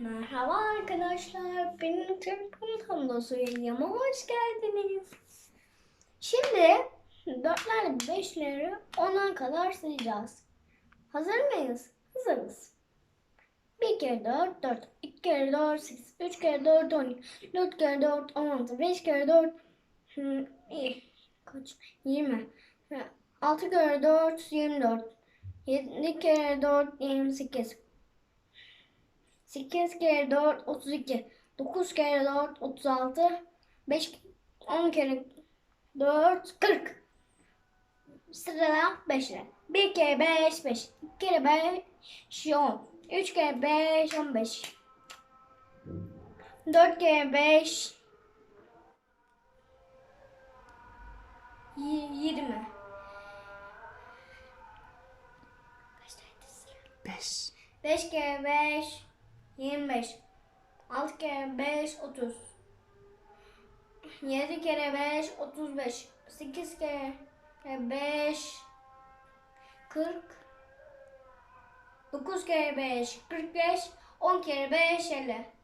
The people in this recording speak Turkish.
Merhaba arkadaşlar. Benim Türk'üm tablosu videoma hoş geldiniz. Şimdi 4'ler 5'leri 10'a kadar sayacağız. Hazır mıyız? Hazırız. 1 kere 4 4, 2 kere 4 8, 3 kere 4 12, 4 kere 4 16, 5 kere 4 hmm, kaç? 20. 6 kere 4 24. 7 kere 4 28. 8 kere 4 32. 9 kere 4 36. 5 10 kere 4 40. Sırada 5 lira. 1 kere 5 5. 2 kere 5 10. 3 kere 5 15. 4 kere 5 20. Kaç tane sıra? 5. 5 kere 5 25. 6 kere 5 30. 7 kere 5 35. 8 kere 5 40. 9 kere 5 45. 10 kere 5 50.